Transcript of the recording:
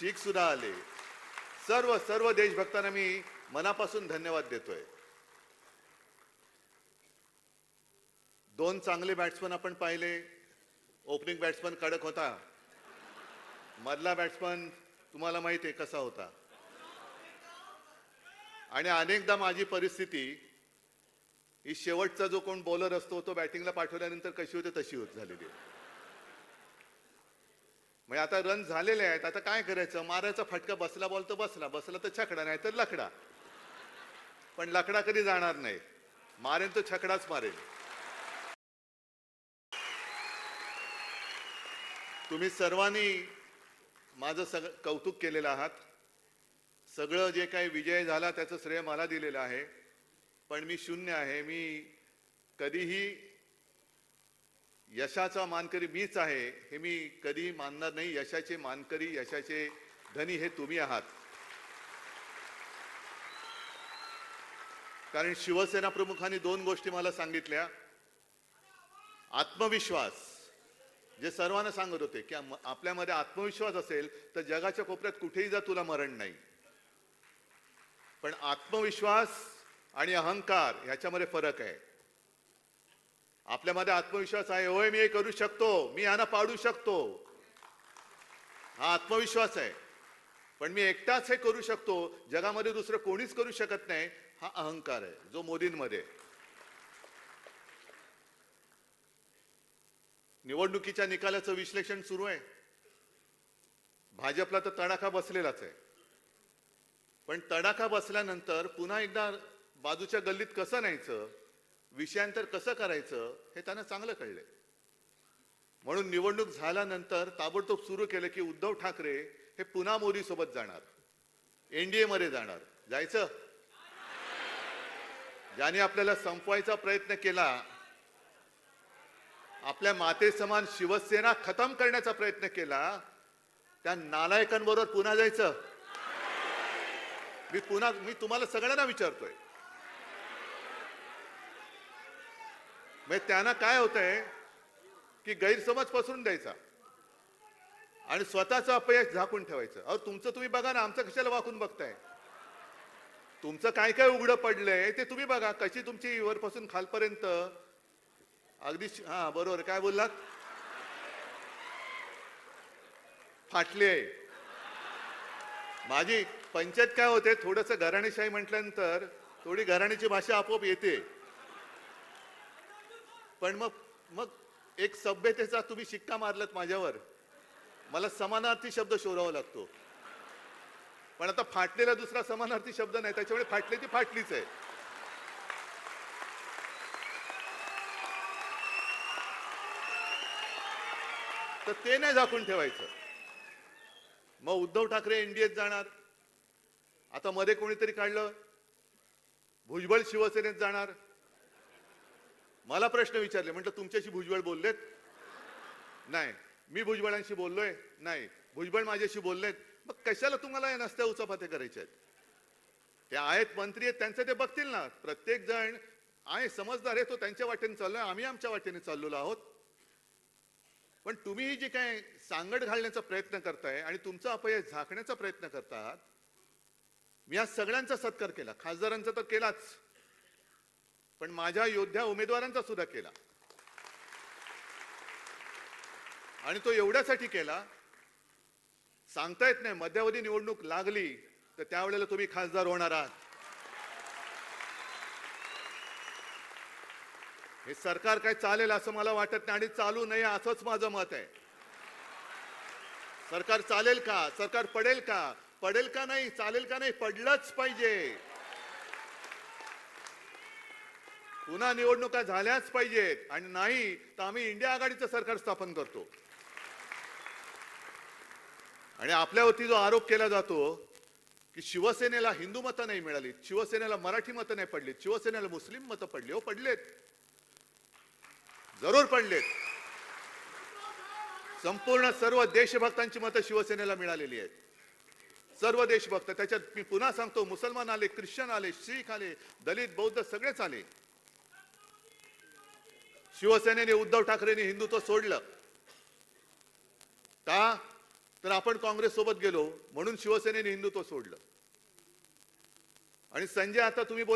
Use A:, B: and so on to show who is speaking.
A: शीख सुद्धा आले. सर्व सर्व देशभक्तांना मी मनापासून धन्यवाद देतोय. दोन चांगले बॅट्समन आपण पाहिले. ओपनिंग बॅट्समन कडक होता. मधला बॅट्समन तुम्हाला माहिती आहे कसा होता. आणि अनेकदा माझी परिस्थिती ही शेवटचा जो कोण बॉलर असतो तो बॅटिंगला पाठवल्यानंतर कशी होते तशी होत झालेली आहे. म्हणजे आता रन झालेले आहेत. आता काय करायचं? मारायचा फटका बसला बॉल तर बसला. बसला तर छकडा नाही तर लकडा. पण लकडा कधी जाणार नाही. मारेन तो छकडाच मारेल तुम्ही सर्वांनी माझं सग कौतुक केलेलं आहात. सगळं जे काही विजय झाला त्याचं श्रेय मला दिलेलं आहे. पण मी शून्य आहे. मी कधीही यशाचा मानकरी मीच आहे हे मी कधी मानणार नाही. यशाचे मानकरी यशाचे धनी हे तुम्ही आहात. कारण शिवसेना प्रमुखांनी दोन गोष्टी मला सांगितल्या. आत्मविश्वास. जे सर्वांना सांगत होते की आपल्यामध्ये आत्मविश्वास असेल तर जगाच्या कोपऱ्यात कुठेही जा तुला मरण नाही. पण आत्मविश्वास आणि अहंकार ह्याच्यामध्ये फरक आहे. आपल्यामध्ये आत्मविश्वास आहे. होय मी हे करू शकतो. मी यांना पाडू शकतो. हा आत्मविश्वास आहे. पण मी एकटाच हे करू शकतो. जगामध्ये दुसरं कोणीच करू शकत नाही. हा अहंकार आहे. जो मोदींमध्ये. निवडणुकीच्या निकालाचं विश्लेषण सुरू आहे. भाजपला तर तडाखा बसलेलाच आहे. पण तडाखा बसल्यानंतर पुन्हा एकदा बाजूच्या गल्लीत कसं न्यायचं? विषयांतर कसं करायचं हे त्यांना चांगलं कळलंय म्हणून निवडणूक झाल्यानंतर ताबडतोब सुरू केलं की उद्धव ठाकरे हे पुन्हा मोदी सोबत जाणार. एनडीए मध्ये जाणार. जायचं? ज्याने आपल्याला संपवायचा प्रयत्न केला आपल्या माते समान शिवसेना खतम करण्याचा प्रयत्न केला त्या नालायकांबरोबर पुन्हा जायचं? मी पुन्हा मी तुम्हाला सगळ्यांना विचारतोय. म्हणजे त्यांना काय होतंय की गैरसमज पसरून द्यायचा. आणि स्वतःचं अपयश झाकून ठेवायचं. अहो तुमचं तुम्ही बघा ना आमचं कशाला वाकून बघताय? तुमचं काय काय उघडं पडलंय ते तुम्ही बघा कशी तुमची वरपासून खालपर्यंत. अगदी श- हा बरोबर. काय बोललात? फाटली. आहे माझी पंचायत काय होते थोडस घराणेशाही म्हटल्यानंतर थोडी घराण्याची भाषा आपोआप येते. पण मग मग एक सभ्यतेचा तुम्ही शिक्का मारलात माझ्यावर. मला समानार्थी शब्द शोधावा लागतो. पण आता फाटलेला दुसरा समानार्थी शब्द नाही त्याच्यामुळे फाटली ती फाटलीच आहे. तर ते नाही झाकून ठेवायचं. मग उद्धव ठाकरे एनडीएत जाणार. आता मध्ये कोणीतरी काढलं? भुजबळ शिवसेनेत जाणार. मला प्रश्न विचारले. म्हटलं तुमच्याशी भुजबळ बोललेत? नाही. मी भुजबळांशी बोललोय? नाही. भुजबळ माझ्याशी बोललेत. मग कशाला तुम्हाला या नसत्या उचापाते करायचे आहेत? ते आहेत मंत्री आहेत त्यांचं ते बघतील ना. प्रत्येक जण आहे समजदार आहे तो त्यांच्या वाटेने चाललोय आम्ही आमच्या वाटेने चाललेलो आहोत. पण तुम्ही ही जी काय सांगड घालण्याचा प्रयत्न करताय आणि तुमचा अपयश झाकण्याचा प्रयत्न करतात मी आज सगळ्यांचा सत्कार केला. खासदारांचा तर केलाच. पण माझ्या योद्ध्या उमेदवारांचा सुद्धा केला. आणि तो एवढ्यासाठी केला सांगता येत नाही मध्यावधी निवडणूक लागली तर त्यावेळेला तुम्ही खासदार होणार आहात. हे सरकार काय चालेल असं मला वाटत नाही आणि चालू नये असंच माझं मत आहे. सरकार चालेल का? सरकार पडेल का? पडेल का नाही? चालेल का नाही? पडलंच पाहिजे. पुन्हा निवडणुका झाल्याच पाहिजेत. आणि नाही तर आम्ही इंडिया आघाडीचं सरकार स्थापन करतो. आणि आपल्यावरती जो आरोप केला जातो की शिवसेनेला हिंदू मतं नाही मिळाली शिवसेनेला मराठी मतं नाही पडली शिवसेनेला मुस्लिम मतं पडली हो पडलेत. जरूर पडलेत. संपूर्ण सर्व देशभक्तांची मतं शिवसेनेला मिळालेली आहेत. सर्व देशभक्त त्याच्यात मी पुन्हा सांगतो मुसलमान आले ख्रिश्चन आले शीख आले दलित बौद्ध सगळेच आले. शिवसेनेने उद्धव ठाकरेंनी हिंदुत्व सोडलं. का? तर आपण काँग्रेस सोबत गेलो म्हणून शिवसेनेने हिंदुत्व सोडलं. आणि संजय आता तुम्ही बोल